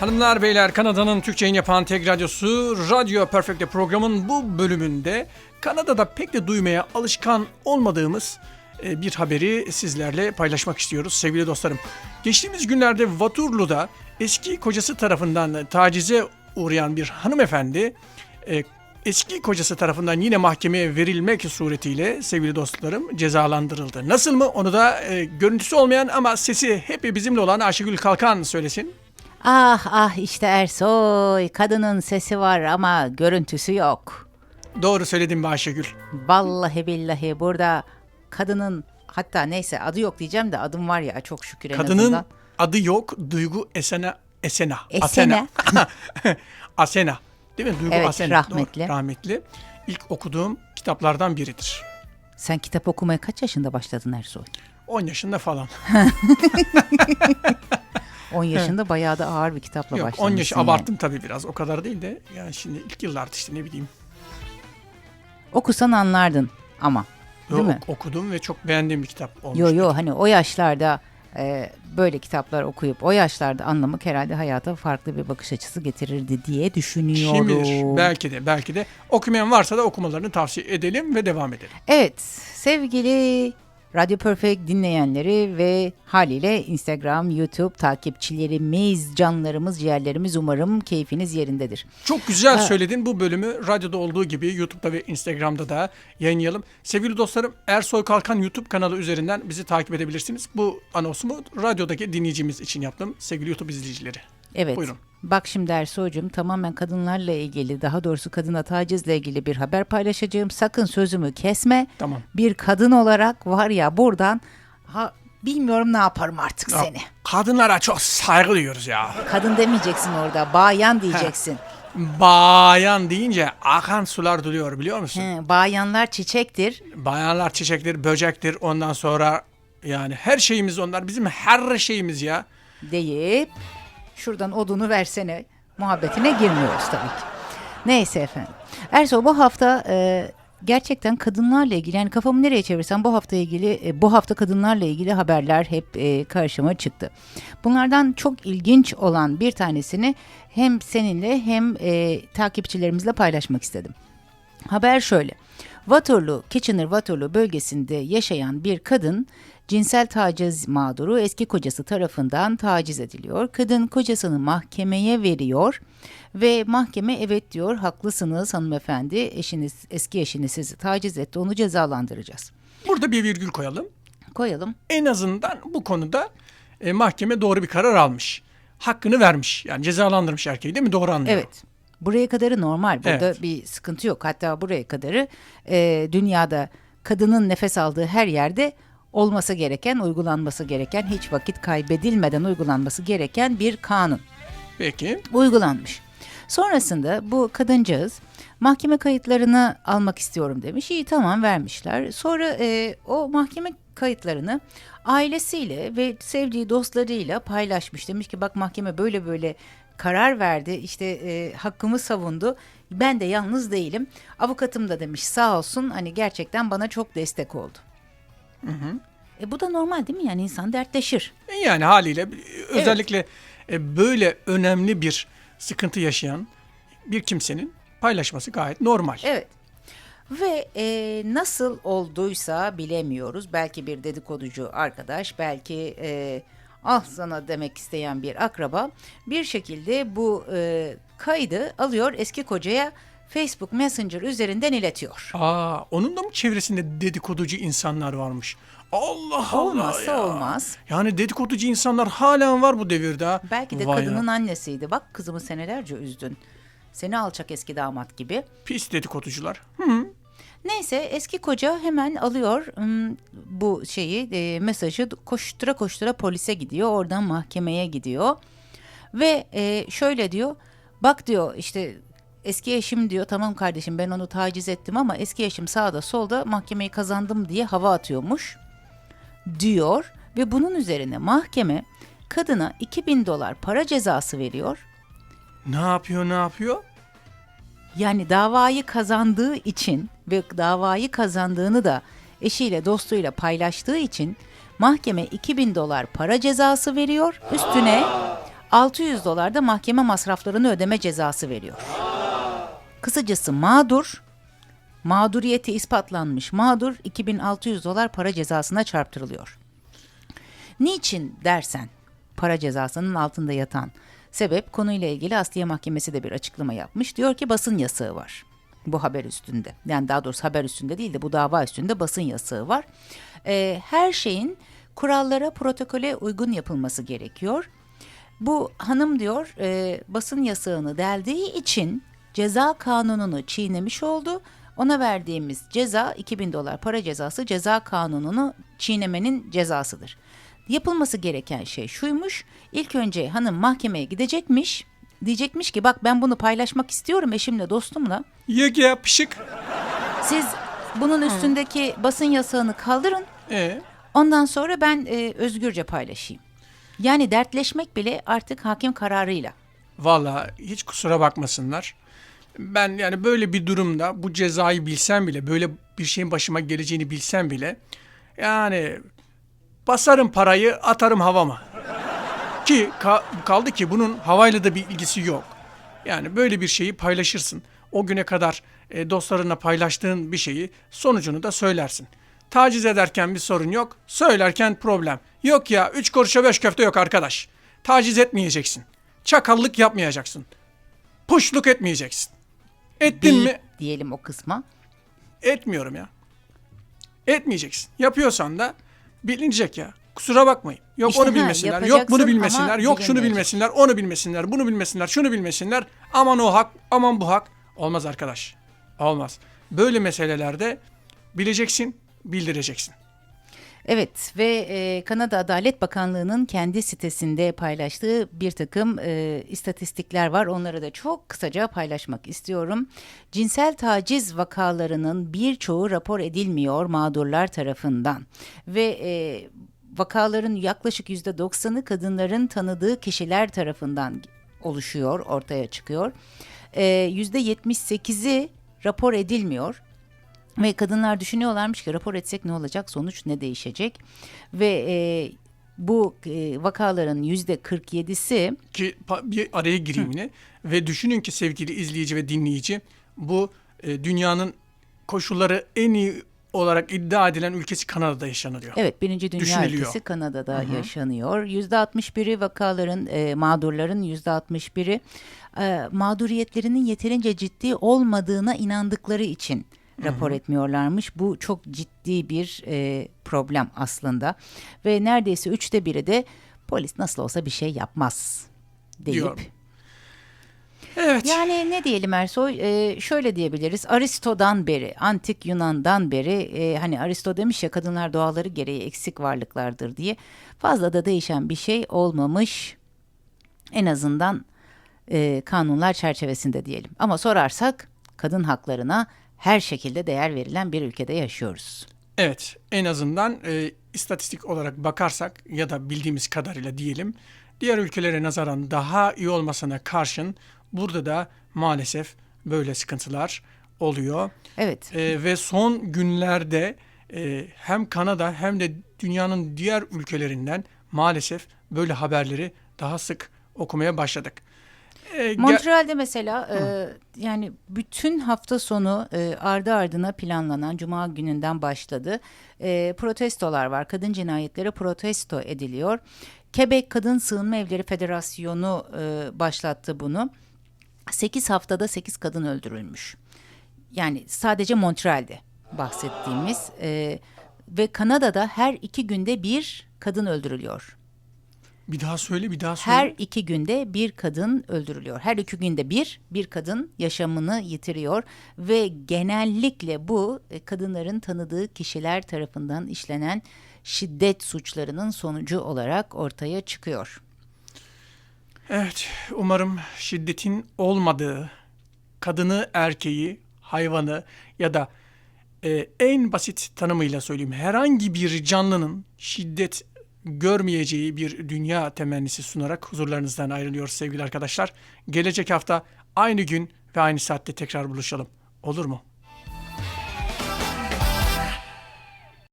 Hanımlar beyler Kanada'nın Türkçe yapan tek radyosu Radyo Perfect'te programın bu bölümünde Kanada'da pek de duymaya alışkan olmadığımız e, bir haberi sizlerle paylaşmak istiyoruz sevgili dostlarım. Geçtiğimiz günlerde Waterloo'da eski kocası tarafından tacize uğrayan bir hanımefendi e, eski kocası tarafından yine mahkemeye verilmek suretiyle sevgili dostlarım cezalandırıldı. Nasıl mı? Onu da e, görüntüsü olmayan ama sesi hep bizimle olan Ayşegül Kalkan söylesin. Ah ah işte Ersoy kadının sesi var ama görüntüsü yok. Doğru söyledin be Ayşegül. Vallahi billahi burada kadının hatta neyse adı yok diyeceğim de adım var ya çok şükür en Kadının azından. adı yok. Duygu Esena. Esena. Esena. Asena. Asena. Değil mi? Duygu Evet, Asena. rahmetli. Doğru, rahmetli. İlk okuduğum kitaplardan biridir. Sen kitap okumaya kaç yaşında başladın Ersoy? 10 yaşında falan. 10 yaşında bayağı da ağır bir kitapla Yok 10 başlamışsın. yaş yani. abarttım tabii biraz. O kadar değil de yani şimdi ilk yıllarda işte ne bileyim. Okusan anlardın ama. Değil Yok, mi? okudum ve çok beğendiğim bir kitap olmuş. Yo yo hani o yaşlarda e, böyle kitaplar okuyup o yaşlarda anlamak herhalde hayata farklı bir bakış açısı getirirdi diye düşünüyorum. Kim bilir? Belki de belki de okumayan varsa da okumalarını tavsiye edelim ve devam edelim. Evet sevgili Radyo Perfect dinleyenleri ve haliyle Instagram, YouTube takipçilerimiz, canlarımız, ciğerlerimiz umarım keyfiniz yerindedir. Çok güzel Ha. söyledin. Bu bölümü radyoda olduğu gibi YouTube'da ve Instagram'da da yayınlayalım. Sevgili dostlarım Ersoy Kalkan YouTube kanalı üzerinden bizi takip edebilirsiniz. Bu anonsumu radyodaki dinleyicimiz için yaptım. Sevgili YouTube izleyicileri. Evet. Buyurun. Bak şimdi Ersoy'cum tamamen kadınlarla ilgili daha doğrusu kadına tacizle ilgili bir haber paylaşacağım. Sakın sözümü kesme. Tamam. Bir kadın olarak var ya buradan ha, bilmiyorum ne yaparım artık Ya, seni. Kadınlara çok saygı duyuyoruz ya. Kadın demeyeceksin orada bayan diyeceksin. Bayan deyince akan sular duruyor biliyor musun? He, bayanlar çiçektir. Bayanlar çiçektir, böcektir. Ondan sonra yani her şeyimiz onlar. Bizim her şeyimiz ya. deyip şuradan odunu versene muhabbetine girmiyoruz tabii ki. Neyse efendim. Ersoy bu hafta e, gerçekten kadınlarla ilgili yani kafamı nereye çevirsem bu hafta ilgili e, bu hafta kadınlarla ilgili haberler hep e, karşıma çıktı. Bunlardan çok ilginç olan bir tanesini hem seninle hem e, takipçilerimizle paylaşmak istedim. Haber şöyle. Waterloo, Kitchener-Waterloo bölgesinde yaşayan bir kadın cinsel taciz mağduru eski kocası tarafından taciz ediliyor. Kadın kocasını mahkemeye veriyor ve mahkeme evet diyor haklısınız hanımefendi eşiniz eski eşiniz sizi taciz etti onu cezalandıracağız. Burada bir virgül koyalım. Koyalım. En azından bu konuda e, mahkeme doğru bir karar almış. Hakkını vermiş. Yani cezalandırmış erkeği değil mi? Doğru anlıyorum. Evet. Buraya kadarı normal. Burada Evet. bir sıkıntı yok. Hatta buraya kadarı e, dünyada kadının nefes aldığı her yerde olması gereken, uygulanması gereken, hiç vakit kaybedilmeden uygulanması gereken bir kanun Peki. uygulanmış. Sonrasında bu kadıncağız mahkeme kayıtlarını almak istiyorum demiş. İyi tamam vermişler. Sonra e, o mahkeme kayıtlarını ailesiyle ve sevdiği dostlarıyla paylaşmış. Demiş ki bak mahkeme böyle böyle karar verdi. İşte e, hakkımı savundu. Ben de yalnız değilim. Avukatım da demiş sağ olsun hani gerçekten bana çok destek oldu. E, bu da normal değil mi? Yani insan dertleşir. E, Yani haliyle özellikle e, böyle önemli bir sıkıntı yaşayan bir kimsenin paylaşması gayet normal. Evet. Ve e, nasıl olduysa bilemiyoruz. Belki bir dedikoducu arkadaş, belki e, ah sana demek isteyen bir akraba bir şekilde bu e, kaydı alıyor eski kocaya Facebook Messenger üzerinden iletiyor. Aa, onun da mı çevresinde dedikoducu insanlar varmış? Allah Allah Olmazsa ya. olmaz. Yani dedikoducu insanlar halen var bu devirde. ha. Belki de Vay ya. kadının annesiydi. Bak kızımı senelerce üzdün. Seni alçak eski damat gibi. Pis dedikoducular. Hı. Neyse eski koca hemen alıyor ım, bu şeyi e, mesajı koştura koştura polise gidiyor oradan mahkemeye gidiyor ve e, şöyle diyor bak diyor işte eski eşim diyor tamam kardeşim ben onu taciz ettim ama eski eşim sağda solda mahkemeyi kazandım diye hava atıyormuş diyor ve bunun üzerine mahkeme kadına 2000 dolar para cezası veriyor Ne yapıyor ne yapıyor? Yani davayı kazandığı için ve davayı kazandığını da eşiyle dostuyla paylaştığı için mahkeme 2000 dolar para cezası veriyor. Üstüne 600 dolar da mahkeme masraflarını ödeme cezası veriyor. Kısacası mağdur, mağduriyeti ispatlanmış mağdur 2600 dolar para cezasına çarptırılıyor. Niçin dersen para cezasının altında yatan sebep konuyla ilgili Asliye Mahkemesi de bir açıklama yapmış. Diyor ki basın yasağı var bu haber üstünde. Yani daha doğrusu haber üstünde değil de bu dava üstünde basın yasağı var. Ee, her şeyin kurallara, protokole uygun yapılması gerekiyor. Bu hanım diyor e, basın yasağını deldiği için ceza kanununu çiğnemiş oldu. Ona verdiğimiz ceza 2000 dolar para cezası ceza kanununu çiğnemenin cezasıdır. Yapılması gereken şey şuymuş. İlk önce hanım mahkemeye gidecekmiş. Diyecekmiş ki bak ben bunu paylaşmak istiyorum eşimle dostumla. Yok ya pışık. Siz bunun üstündeki basın yasağını kaldırın. E, Ondan sonra ben e, özgürce paylaşayım. Yani dertleşmek bile artık hakim kararıyla. Valla hiç kusura bakmasınlar. Ben yani böyle bir durumda bu cezayı bilsem bile böyle bir şeyin başıma geleceğini bilsem bile yani basarım parayı atarım havama. Ki ka- kaldı ki bunun havayla da bir ilgisi yok. Yani böyle bir şeyi paylaşırsın. O güne kadar e, dostlarına paylaştığın bir şeyi sonucunu da söylersin. Taciz ederken bir sorun yok, söylerken problem. Yok ya üç kuruşa beş köfte yok arkadaş. Taciz etmeyeceksin. Çakallık yapmayacaksın. Puşluk etmeyeceksin. Ettin Değil mi? diyelim o kısma. Etmiyorum ya. Etmeyeceksin. Yapıyorsan da bilinecek ya. Kusura bakmayın. Yok İşte onu ha, bilmesinler, yok yapacaksın bunu ama bilmesinler, yok şunu bilinmeyecek. bilmesinler, onu bilmesinler, bunu bilmesinler, şunu bilmesinler. Aman o hak, aman bu hak. Olmaz arkadaş. Olmaz. Böyle meselelerde bileceksin, bildireceksin. Evet ve e, Kanada Adalet Bakanlığı'nın kendi sitesinde paylaştığı bir takım e, istatistikler var. Onları da çok kısaca paylaşmak istiyorum. Cinsel taciz vakalarının birçoğu rapor edilmiyor mağdurlar tarafından ve e, vakaların yaklaşık %90'ı kadınların tanıdığı kişiler tarafından oluşuyor, ortaya çıkıyor. E, %78'i rapor edilmiyor. Ve kadınlar düşünüyorlarmış ki rapor etsek ne olacak, sonuç ne değişecek? Ve e, bu e, vakaların yüzde 47'si Ki bir araya gireyim yine. Ve düşünün ki sevgili izleyici ve dinleyici bu e, dünyanın koşulları en iyi olarak iddia edilen ülkesi Kanada'da yaşanıyor. evet birinci dünya ülkesi Kanada'da yaşanıyor. Yüzde 61'i vakaların e, mağdurların yüzde 61'i e, mağduriyetlerinin yeterince ciddi olmadığına inandıkları için rapor etmiyorlarmış. Bu çok ciddi bir e, problem aslında ve neredeyse üçte biri de polis nasıl olsa bir şey yapmaz deyip Diyor. Evet. Yani ne diyelim Ersoy? Ee, şöyle diyebiliriz. Aristo'dan beri, antik Yunan'dan beri e, hani Aristo demiş ya kadınlar doğaları gereği eksik varlıklardır diye. Fazla da değişen bir şey olmamış. En azından e, kanunlar çerçevesinde diyelim. Ama sorarsak kadın haklarına her şekilde değer verilen bir ülkede yaşıyoruz. Evet, en azından e, istatistik olarak bakarsak ya da bildiğimiz kadarıyla diyelim, diğer ülkelere nazaran daha iyi olmasına karşın burada da maalesef böyle sıkıntılar oluyor. Evet. E, ve son günlerde e, hem Kanada hem de dünyanın diğer ülkelerinden maalesef böyle haberleri daha sık okumaya başladık. E, ge- Montreal'de mesela e, yani bütün hafta sonu e, ardı ardına planlanan Cuma gününden başladı. E, protestolar var. Kadın cinayetleri protesto ediliyor. Quebec Kadın Sığınma Evleri Federasyonu e, başlattı bunu. 8 haftada 8 kadın öldürülmüş. Yani sadece Montreal'de bahsettiğimiz e, ve Kanada'da her iki günde bir kadın öldürülüyor. Bir daha söyle, bir daha söyle. Her iki günde bir kadın öldürülüyor. Her iki günde bir bir kadın yaşamını yitiriyor ve genellikle bu e, kadınların tanıdığı kişiler tarafından işlenen şiddet suçlarının sonucu olarak ortaya çıkıyor. Evet, umarım şiddetin olmadığı, kadını, erkeği, hayvanı ya da e, en basit tanımıyla söyleyeyim herhangi bir canlının şiddet görmeyeceği bir dünya temennisi sunarak huzurlarınızdan ayrılıyoruz sevgili arkadaşlar. Gelecek hafta aynı gün ve aynı saatte tekrar buluşalım. Olur mu?